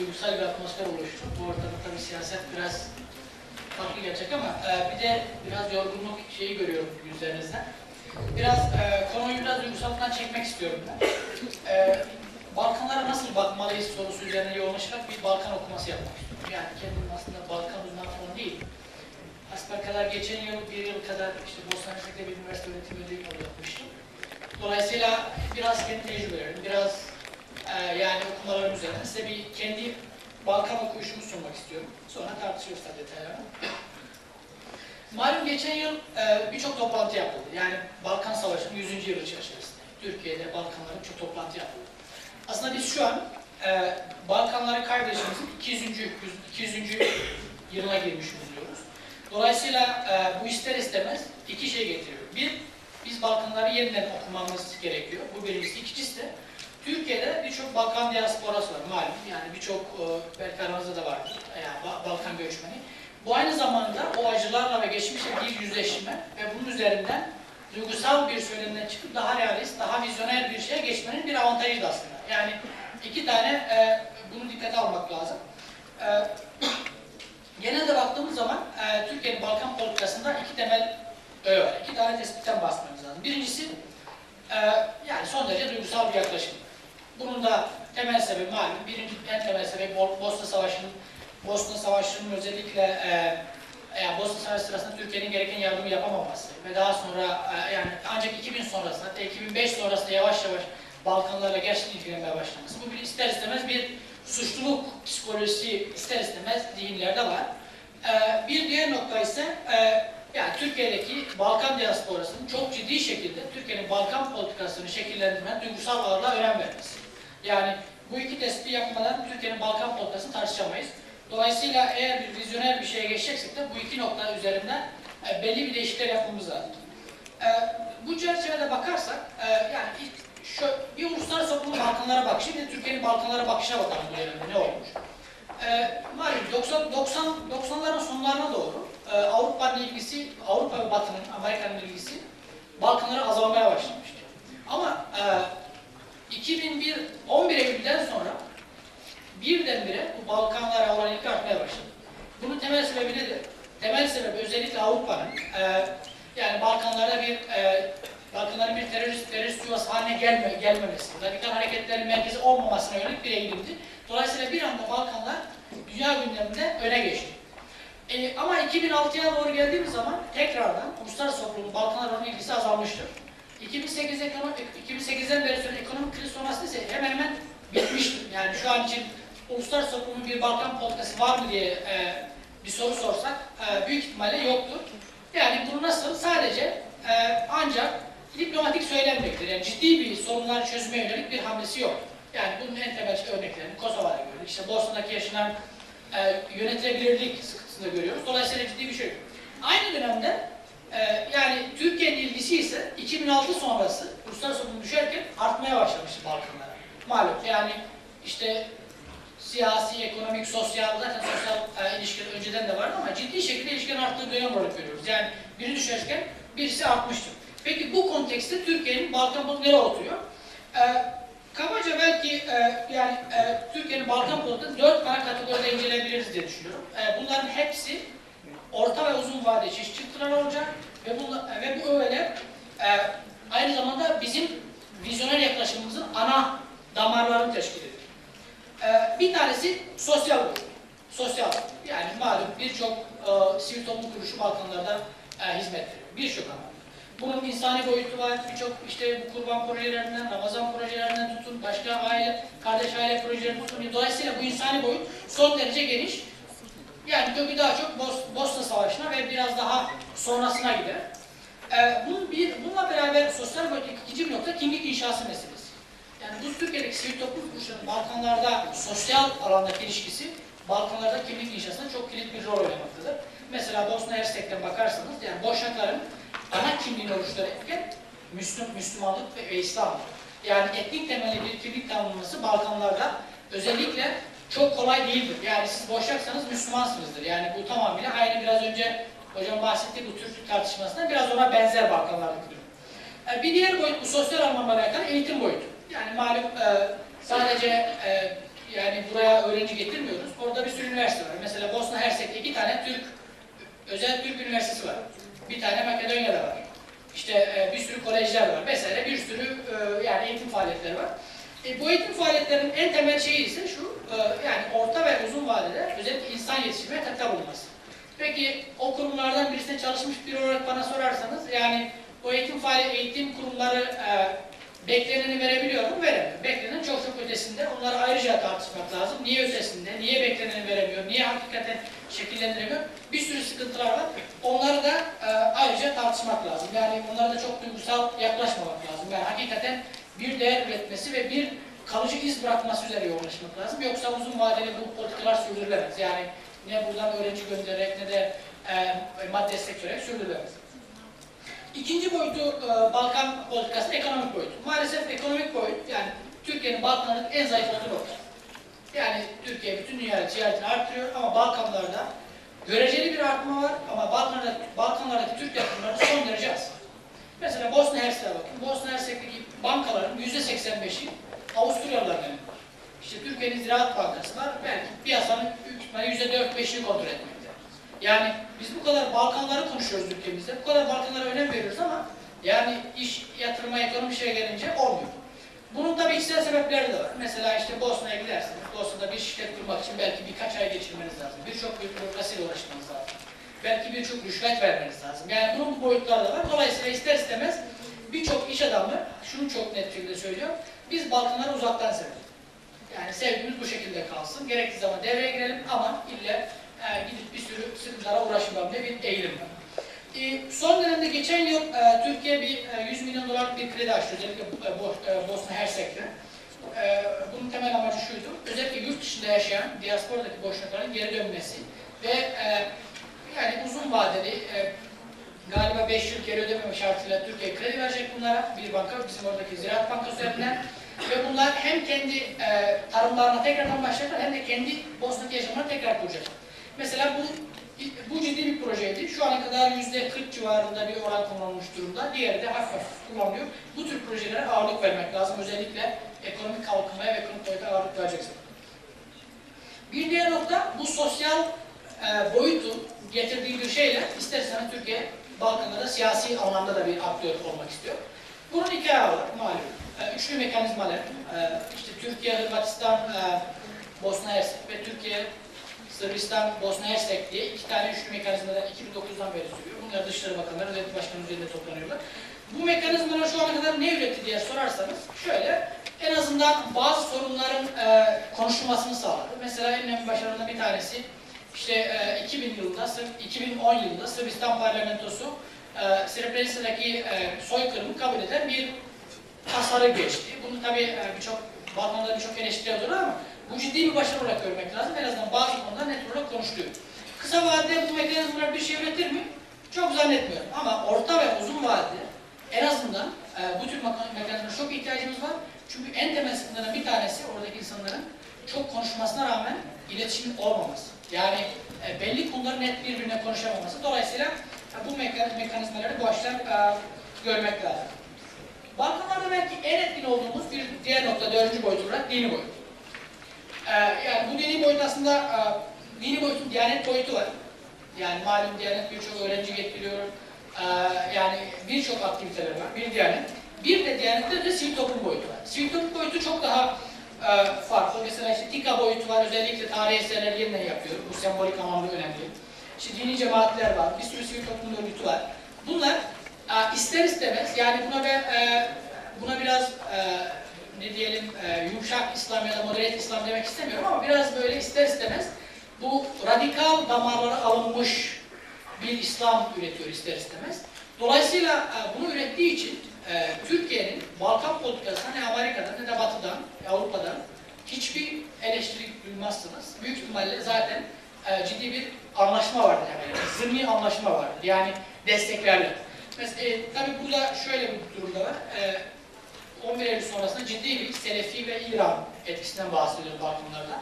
duygusal bir atmosfer oluştu. Bu ortamda tabii siyaset biraz farklı gelecek ama e, bir de biraz yorgunluk şeyi görüyorum yüzlerinizden. Biraz e, konuyu biraz duygusaldan çekmek istiyorum ben. E, Balkanlara nasıl bakmalıyız sorusu üzerine yoğunlaşarak bir Balkan okuması yapmak istiyorum. Yani kendim aslında Balkan uzmanı falan değil. Hasbelkader geçen yıl, bir yıl kadar işte Bosna Hersek'te bir üniversite öğretim üyeliği yapmıştım. Dolayısıyla biraz kendi tecrübelerim, biraz e, yani okumalarım üzerine size bir kendi Balkan okuyuşumu sunmak istiyorum. Sonra tartışıyoruz tabii detaylarını. Malum geçen yıl e, birçok toplantı yapıldı. Yani Balkan Savaşı'nın 100. yılı çerçevesinde. Türkiye'de Balkanların çok toplantı yapıldı. Aslında biz şu an e, Balkanları kardeşimizin 200. 200. yılına girmiş bulunuyoruz. Dolayısıyla e, bu ister istemez iki şey getiriyor. Bir, biz Balkanları yeniden okumamız gerekiyor. Bu birincisi. İkincisi de Türkiye'de birçok Balkan diasporası var malum. Yani birçok belki aranızda da vardır. Yani Ba- Balkan göçmeni. Bu aynı zamanda o acılarla ve geçmişle bir yüzleşme ve bunun üzerinden duygusal bir söylemden çıkıp daha realist, daha vizyoner bir şeye geçmenin bir avantajı da aslında. Yani iki tane e, bunu dikkate almak lazım. E, genelde baktığımız zaman e, Türkiye'nin Balkan politikasında iki temel öğe var. İki tane tespitten bahsetmemiz lazım. Birincisi e, yani son derece duygusal bir yaklaşım. Bunun da temel sebebi malum. Birinci en temel sebebi Bo- Bosna Savaşı'nın Bosna Savaşı'nın özellikle e, yani Bosna Savaşı sırasında Türkiye'nin gereken yardımı yapamaması ve daha sonra e, yani ancak 2000 sonrasında hatta 2005 sonrasında yavaş yavaş Balkanlarla gerçekten ilgilenmeye başlaması. Bu bir ister istemez bir suçluluk psikolojisi ister istemez zihinlerde var. E, bir diğer nokta ise e, yani Türkiye'deki Balkan diasporasının çok ciddi şekilde Türkiye'nin Balkan politikasını şekillendirmen duygusal ağırlığa önem vermesi. Yani bu iki tespiti yapmadan Türkiye'nin Balkan politikasını tartışamayız. Dolayısıyla eğer bir vizyoner bir şeye geçeceksek de bu iki nokta üzerinden e, belli bir değişiklikler yapmamız lazım. E, bu çerçevede bakarsak, e, yani ilk şu, bir uluslararası toplumun Balkanlara bakışı, bir de Türkiye'nin Balkanlara bakışına bakalım bu dönemde ne olmuş. E, malum 90, 90, 90'ların sonlarına doğru e, Avrupa'nın ilgisi, Avrupa ve Batı'nın, Amerika'nın ilgisi Balkanlara azalmaya başlamıştı. Ama e, 2001, 11 Eylül'den sonra birdenbire bu Balkanlara olan ilgi artmaya başladı. Bunun temel sebebi nedir? Temel sebebi özellikle Avrupa'nın e, yani Balkanlarda bir e, Balkanların bir terörist, terörist yuvası haline gelme, gelmemesi, radikal hareketlerin merkezi olmamasına yönelik bir eğilimdi. Dolayısıyla bir anda Balkanlar dünya gündeminde öne geçti. E, ama 2006'ya doğru geldiğimiz zaman tekrardan uluslararası toplumun Balkanlar olan ilgisi azalmıştır. 2008 ekonomi, 2008'den beri süren ekonomik kriz sonrası ise hemen hemen bitmiştir. Yani şu an için uluslararası toplumun bir Balkan politikası var mı diye e, bir soru sorsak e, büyük ihtimalle yoktur. Yani bunu nasıl? Sadece e, ancak diplomatik söylenmektir. Yani ciddi bir sorunlar çözüme yönelik bir hamlesi yok. Yani bunun en temel örneklerini Kosova'da görüyoruz. İşte Bosna'daki yaşanan e, yönetilebilirlik sıkıntısını görüyoruz. Dolayısıyla ciddi bir şey yok. Aynı dönemde e, yani Türkiye'nin ilgisi ise 2006 sonrası uluslararası toplum düşerken artmaya başlamıştı Balkanlara. Malum yani işte siyasi, ekonomik, sosyal, zaten sosyal e, ilişkiler önceden de vardı ama ciddi şekilde ilişkilerin arttığı dönem olarak görüyoruz. Yani biri düşerken birisi artmıştır. Peki bu kontekste Türkiye'nin Balkan politikası nereye oturuyor? E, kabaca belki e, yani e, Türkiye'nin Balkan politikası dört tane kategoride inceleyebiliriz diye düşünüyorum. E, bunların hepsi orta ve uzun vadeli çeşitli çıktılar olacak ve bu, ve bu öğeler e, aynı zamanda bizim vizyoner yaklaşımımızın ana damarlarını teşkil ediyor. Ee, bir tanesi sosyal. Sosyal. Yani malum birçok e, sivil toplum kuruluşu Balkanlarda e, hizmet veriyor. Birçok ama. Bunun insani boyutu var. Birçok işte bu kurban projelerinden, Ramazan projelerinden tutun, başka aile, kardeş aile projelerinden tutun. Dolayısıyla bu insani boyut son derece geniş. Yani kökü daha çok Bos- Bosna Savaşı'na ve biraz daha sonrasına gider. Ee, bunun bir, bununla beraber sosyal boyuttaki ikinci bir nokta kimlik inşası meselesi. Yani bu Türkiye'deki sivil toplum kuruluşlarının Balkanlarda sosyal alandaki ilişkisi Balkanlarda kimlik inşasında çok kilit bir rol oynamaktadır. Mesela Bosna Hersek'ten bakarsanız yani Boşnakların ana kimliğini oluştururken Müslüm, Müslümanlık ve, ve. Yani etnik temelli bir kimlik tanımlaması Balkanlarda özellikle çok kolay değildir. Yani siz Boşnaksanız Müslümansınızdır. Yani bu tamamıyla aynı biraz önce hocam bahsettiği bu Türklük tartışmasında biraz ona benzer Balkanlardaki durum. E, Bir diğer boyut bu sosyal anlamda alakalı eğitim boyutu. Yani malum e, sadece e, yani buraya öğrenci getirmiyoruz. Orada bir sürü üniversite var. Mesela Bosna Hersek'te iki tane Türk özel Türk üniversitesi var. Bir tane Makedonya'da var. İşte e, bir sürü kolejler var vesaire bir sürü e, yani eğitim faaliyetleri var. E, bu eğitim faaliyetlerinin en temel şeyi ise şu, e, yani orta ve uzun vadede özellikle insan yetiştirmeye katkı bulunması. Peki o kurumlardan birisine çalışmış biri olarak bana sorarsanız yani o eğitim faali eğitim kurumları e, bekleneni verebiliyor mu? Veremiyor. Beklenenin çok çok ötesinde. Onları ayrıca tartışmak lazım. Niye ötesinde? Niye bekleneni veremiyor? Niye hakikaten şekillendiremiyor? Bir sürü sıkıntılar var. Onları da e, ayrıca tartışmak lazım. Yani onlara da çok duygusal yaklaşmamak lazım. Yani hakikaten bir değer üretmesi ve bir kalıcı iz bırakması üzere yoğunlaşmak lazım. Yoksa uzun vadeli bu politikalar sürdürülemez. Yani ne buradan öğrenci göndererek ne de e, madde destek vererek sürdürülemez. İkinci boyutu e, Balkan politikası ekonomik boyutu. Maalesef ekonomik boyut yani Türkiye'nin Balkanlardaki en zayıf olduğu nokta. Yani Türkiye bütün dünya ticaretini arttırıyor ama Balkanlarda göreceli bir artma var ama Balkanlardaki, Balkanlardaki Türk yatırımları son derece az. Mesela Bosna Hersek'e bakın. Bosna Hersek'teki bankaların %85'i Avusturyalılar yönetiyor. İşte Türkiye'nin Ziraat Bankası var. Belki piyasanın ihtimalle %4-5'ini kontrol etmekte. Yani biz bu kadar Balkanları konuşuyoruz ülkemizde. Bu kadar Balkanlara önem veriyoruz ama yani iş, yatırıma, ekonomi şeye gelince olmuyor. Bunun tabii içsel sebepleri de var. Mesela işte Bosna'ya gidersiniz. Bosna'da bir şirket kurmak için belki birkaç ay geçirmeniz lazım. Birçok bir bürokrasiyle uğraşmanız lazım. Belki birçok rüşvet vermeniz lazım. Yani bunun boyutları da var. Dolayısıyla ister istemez birçok iş adamı şunu çok net şekilde söylüyor. Biz Balkanları uzaktan seviyoruz. Yani sevgimiz bu şekilde kalsın. Gerektiği zaman devreye girelim ama ille e, gidip bir sürü sıkıntılara uğraşmam diye bir eğilim var. E, son dönemde geçen yıl e, Türkiye bir e, 100 milyon dolarlık bir kredi açtı özellikle e, Bo- e, Bosna Hersek'te. E, bunun temel amacı şuydu. Özellikle yurt dışında yaşayan diasporadaki boşnakların geri dönmesi ve e, yani uzun vadeli e, galiba 5 yıl geri ödememe şartıyla Türkiye kredi verecek bunlara. Bir banka bizim oradaki Ziraat Bankası üzerinden. Ve bunlar hem kendi e, tarımlarına tekrardan başlayacaklar hem de kendi Bosna'daki yaşamlarını tekrar kuracaklar. Mesela bu bu ciddi bir projeydi. Şu ana kadar yüzde 40 civarında bir oran kullanılmış durumda. Diğeri de hafif hafif kullanılıyor. Bu tür projelere ağırlık vermek lazım. Özellikle ekonomik kalkınmaya ve ekonomik boyuta ağırlık vereceksin. Bir diğer nokta bu sosyal e, boyutun getirdiği bir şeyle istersen Türkiye Balkanlarda siyasi anlamda da bir aktör olmak istiyor. Bunun iki ayağı var malum. E, üçlü mekanizmalar. E, işte Türkiye, Hırvatistan, e, Bosna Hersek ve Türkiye, Sırbistan, Bosna Hersek diye iki tane üçlü mekanizmadan 2009'dan beri sürüyor. Bunlar Dışişleri Bakanları ve Başkanı üzerinde toplanıyorlar. Bu mekanizmalar şu ana kadar ne üretti diye sorarsanız şöyle en azından bazı sorunların e, konuşulmasını sağladı. Mesela en önemli başarılarından bir tanesi işte e, 2000 yılında, Sırp- 2010 yılında Sırbistan parlamentosu e, Srebrenica'daki e, soykırımı kabul eden bir tasarı geçti. Bunu tabii e, birçok Balkanlarda birçok eleştiriyorlar ama bu ciddi bir başarı olarak görmek lazım. En azından bazı konuda net olarak konuşuluyor. Kısa vadede bu mekanizmalar bir şey üretir mi? Çok zannetmiyorum. Ama orta ve uzun vadede en azından e, bu tür meka- mekanizmalara çok ihtiyacımız var. Çünkü en temel sıkıntılardan bir tanesi oradaki insanların çok konuşmasına rağmen iletişimin olmaması. Yani e, belli konuları net birbirine konuşamaması. Dolayısıyla e, bu mekan- mekanizmaları bu açıdan e, görmek lazım. Balkanlarda belki en etkin olduğumuz bir diğer nokta, dördüncü boyut olarak dini boyut. Ee, yani bu dini boyut aslında, e, dini boyutun diyanet boyutu var. Yani malum diyanet birçok öğrenci getiriyor. Ee, yani birçok aktiviteler var, bir diyanet. Bir de diyanette de sivil toplum boyutu var. Sivil toplum boyutu çok daha e, farklı. Mesela işte TİKA boyutu var, özellikle tarihi eserler yeniden yapıyor. Bu sembolik anlamda önemli. İşte dini cemaatler var, bir sürü sivil toplum örgütü var. Bunlar e, ister istemez, yani buna ben e, buna biraz e, ne diyelim e, yumuşak İslam ya da moderat İslam demek istemiyorum ama biraz böyle ister istemez bu radikal damarlara alınmış bir İslam üretiyor ister istemez. Dolayısıyla e, bunu ürettiği için e, Türkiye'nin Balkan politikasına ne Amerika'dan ne de Batı'dan, Avrupa'dan hiçbir eleştiri duymazsınız. Büyük ihtimalle zaten e, ciddi bir anlaşma vardır yani. Zımni anlaşma vardır. Yani desteklerler. Mesela, e, tabii burada şöyle bir durumda var. E, 11 Eylül sonrasında ciddi bir Selefi ve İran etkisinden bahsediyoruz Balkanlarda.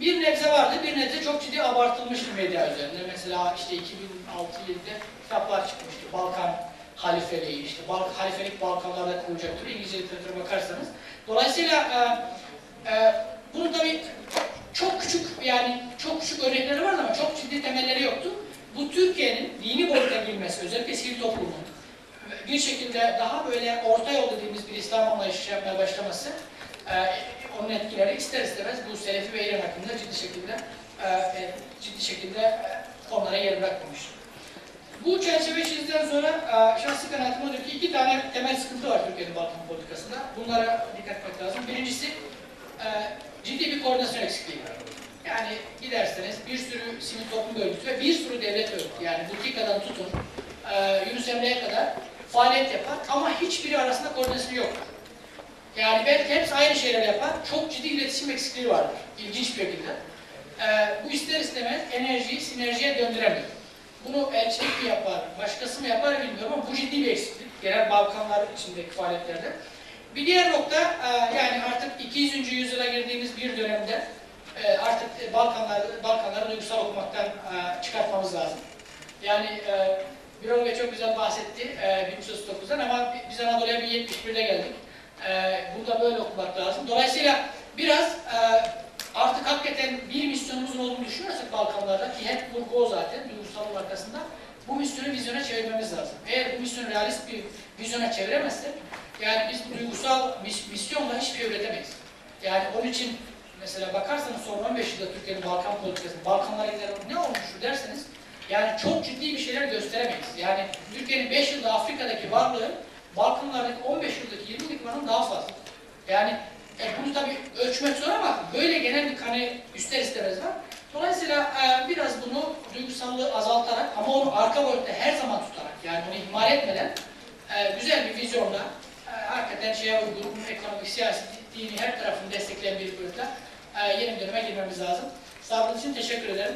Bir nebze vardı, bir nebze çok ciddi abartılmış bir medya üzerinde. Mesela işte 2006-2007'de kitaplar çıkmıştı. Balkan halifeliği, işte Balk halifelik Balkanlarda kurulacaktır. İngilizce literatüre bakarsanız. Dolayısıyla e, e, Bunun tabii çok küçük yani çok küçük örnekleri var ama çok ciddi temelleri yoktu. Bu Türkiye'nin dini boyuta girmesi, özellikle sivil toplumun bir şekilde daha böyle orta yol dediğimiz bir İslam anlayışı yapmaya başlaması e, onun etkileri ister istemez bu Selefi ve İran hakkında ciddi şekilde e, e, ciddi şekilde e, konulara yer bırakmamıştır. Bu çerçeve çizdikten sonra e, şahsi kanaatim odur ki iki tane temel sıkıntı var Türkiye'nin Balkan politikasında. Bunlara dikkat etmek lazım. Birincisi e, ciddi bir koordinasyon eksikliği var. Yani giderseniz bir sürü sivil toplum örgütü ve bir sürü devlet örgütü yani Butika'dan tutun e, Yunus Emre'ye kadar faaliyet yapar ama hiçbiri arasında koordinasyon yok. Yani belki hepsi aynı şeyler yapar, çok ciddi iletişim eksikliği vardır. İlginç bir şekilde. E, bu ister istemez enerjiyi sinerjiye döndüremiyor. Bunu elçilik mi yapar, başkası mı yapar bilmiyorum ama bu ciddi bir eksiklik. Genel Balkanlar içindeki faaliyetlerde. Bir diğer nokta e, yani artık 200. yüzyıla girdiğimiz bir dönemde e, artık Balkanlar, Balkanları duygusal okumaktan e, çıkartmamız lazım. Yani e, Birol Bey çok güzel bahsetti e, 1339'dan ama biz Anadolu'ya bir 71'de geldik. E, burada böyle okumak lazım. Dolayısıyla biraz e, artık hakikaten bir misyonumuzun olduğunu düşünüyorsak Balkanlarda ki hep vurgu o zaten duygusalın arkasında bu misyonu vizyona çevirmemiz lazım. Eğer bu misyonu realist bir vizyona çeviremezsek yani biz bu duygusal mis- misyonla hiçbir şey üretemeyiz. Yani onun için mesela bakarsanız son 15 yılda Türkiye'nin Balkan politikası, Balkanlara gider ne olmuştur derseniz yani çok ciddi bir şeyler gösteremeyiz. Yani Türkiye'nin 5 yılda Afrika'daki varlığı Balkanlardaki 15 yıldaki 20 yıllık varlığın daha fazla. Yani e, bunu tabii ölçmek zor ama böyle genel bir kanı ister istemez var. Dolayısıyla e, biraz bunu duygusallığı azaltarak ama onu arka boyutta her zaman tutarak yani onu ihmal etmeden e, güzel bir vizyonla e, hakikaten şeye uygun, ekonomik, siyasi, dini her tarafını destekleyen bir boyutta e, yeni bir döneme girmemiz lazım. Sabrınız için teşekkür ederim.